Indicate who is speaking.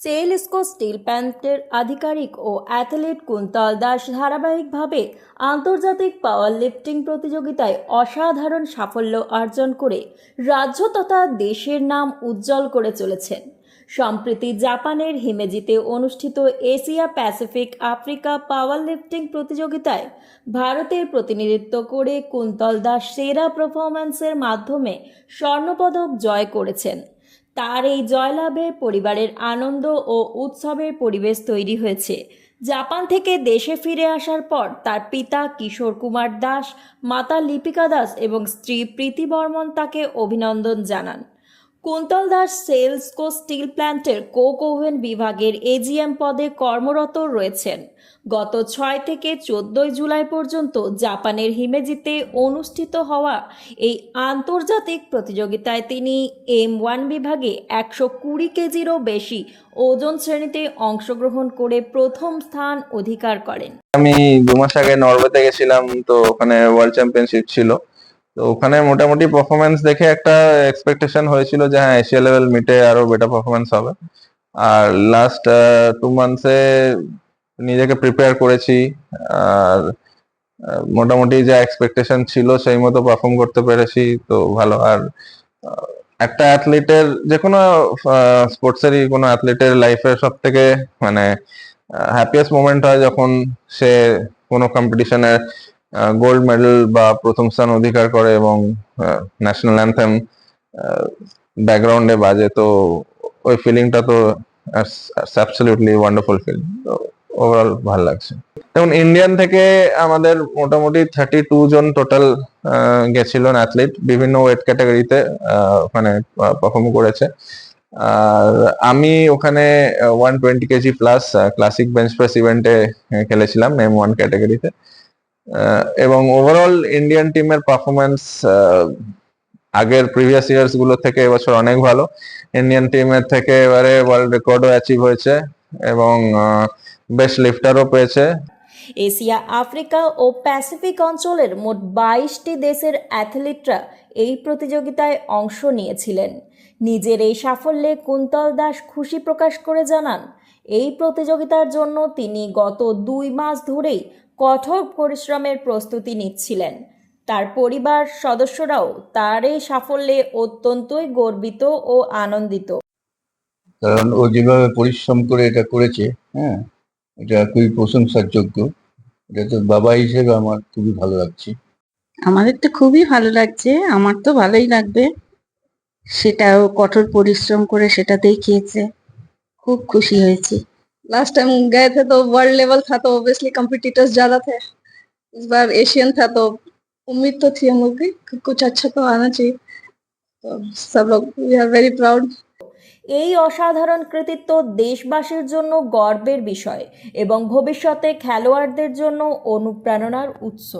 Speaker 1: সেলস্কো still প্যান্টের আধিকারিক ও athlete Kuntal Das ধারাবাহিকভাবে আন্তর্জাতিক পাওয়ার লিফটিং প্রতিযোগিতায় অসাধারণ সাফল্য অর্জন করে রাজ্য তথা দেশের নাম উজ্জ্বল করে চলেছেন। সম্প্রতি জাপানের হিমেজিতে অনুষ্ঠিত Asia Pacific Africa power lifting প্রতিযোগিতায় ভারতের প্রতিনিধিত্ব করে কুন্তল দাস সেরা পারফরম্যান্সের মাধ্যমে স্বর্ণপদক জয় করেছেন। তার এই জয়লাভে পরিবারের আনন্দ ও উৎসবের পরিবেশ তৈরি হয়েছে। জাপান থেকে দেশে ফিরে আসার পর তার পিতা কিশোর কুমার দাস, মাতা লিপিকা দাস এবং স্ত্রী প্রীতি বর্মন তাকে অভিনন্দন জানান। কুন্তল দাস সেলসকো স্টিল প্ল্যান্টের কোক ওভেন বিভাগের এজিএম পদে কর্মরত রয়েছেন। গত ছয় থেকে চোদ্দই জুলাই পর্যন্ত জাপানের হিমেজিতে অনুষ্ঠিত হওয়া এই আন্তর্জাতিক প্রতিযোগিতায় তিনি এম ওয়ান বিভাগে একশো কুড়ি কেজিরও বেশি ওজন শ্রেণীতে অংশগ্রহণ করে প্রথম স্থান অধিকার করেন।
Speaker 2: আমি দু মাস আগে নরওয়েতে গেছিলাম, তো ওখানে ওয়ার্ল্ড চ্যাম্পিয়নশিপ ছিল। তো ওখানে মোটামুটি পারফরমেন্স দেখে একটা এক্সপেকটেশন হয়েছিল যে হ্যাঁ এশিয়া লেভেল মিটে আরও বেটার পারফরমেন্স হবে। আর লাস্ট টু মান্থসে নিজেকে প্রিপেয়ার করেছি। আর মোটামুটি যা এক্সপেকটেশন ছিল সেই মতো পারফর্ম করতে পেরেছি, তো ভালো। আর একটা অ্যাথলিটের যে কোনো স্পোর্টসেরই কোনো অ্যাথলিটের লাইফে সব থেকে মানে হ্যাপিয়েস্ট মোমেন্ট হয় যখন সে কোনো কম্পিটিশনে গোল্ড মেডেল বা প্রথম স্থান অধিকার করে এবং ন্যাশনাল অ্যান্থেম ব্যাকগ্রাউন্ডে বাজে। তো ওই ফিলিংটা তো অ্যাবসলিউটলি ওয়ান্ডারফুল ফিলিং ওভারঅল ভালো লাগছে। যেমন ইন্ডিয়ান থেকে আমাদের মোটামুটি থার্টি টু জন টোটাল গেছিলেন অ্যাথলিট বিভিন্ন ওয়েট ক্যাটাগরিতে ওখানে পারফর্ম করেছে। আর আমি ওখানে one twenty KG plus classic bench press ইভেন্টে খেলেছিলাম এম ওয়ান ক্যাটাগরিতে এবং ওভারঅল ইন্ডিয়ান টিমের পারফরমেন্স আগের প্রিভিয়াস ইয়ার্সগুলো থেকে এবছর অনেক ভালো। ইন্ডিয়ান টিমের থেকে এবারে ওয়ার্ল্ড রেকর্ডও অ্যাচিভ হয়েছে এবং বেস্ট লিফটারও পেয়েছে।
Speaker 1: এশিয়া, আফ্রিকা ও প্যাসিফিক অঞ্চলের মোট বাইশটি দেশের অ্যাথলিটরা এই প্রতিযোগিতায় অংশ নিয়েছিলেন। নিজের এই সাফল্যে কুন্তল দাস খুশি প্রকাশ করে জানান এই প্রতিযোগিতার জন্য তিনি গত দুই মাস ধরেই কঠোর পরিশ্রমের প্রস্তুতি নিচ্ছিলেন। তার পরিবার সদস্যরাও তার এই সাফল্যে অত্যন্তই গর্বিত ও আনন্দিত।
Speaker 3: কারণ ও যেভাবে পরিশ্রম করে এটা করেছে হ্যাঁ এটা খুবই প্রশংসার যোগ্য এটা তো বাবা হিসেবে আমার খুবই ভালো লাগছে।
Speaker 4: আমাদের তো খুবই ভালো লাগছে আমার তো ভালোই লাগবে। সেটাও কঠোর পরিশ্রম করে সেটা দেখিয়েছে। খুব খুশি হয়েছি
Speaker 5: लास्ट टाइम गए थे तो वर्ल्ड लेवल था तो ऑब्वियसली कंपटीटर्स ज्यादा थे इस बार एशियन था तो उम्मीद तो थी हम लोग की कि कुछ अच्छा तो आना चाहिए तो सब लोग वी आर वेरी प्राउड
Speaker 1: এই অসাধারণ কৃতিত্ব দেশবাসীর জন্য গর্বের বিষয় এবং ভবিষ্যতে খেলোয়াড়দের জন্য অনুপ্রেরণার উৎস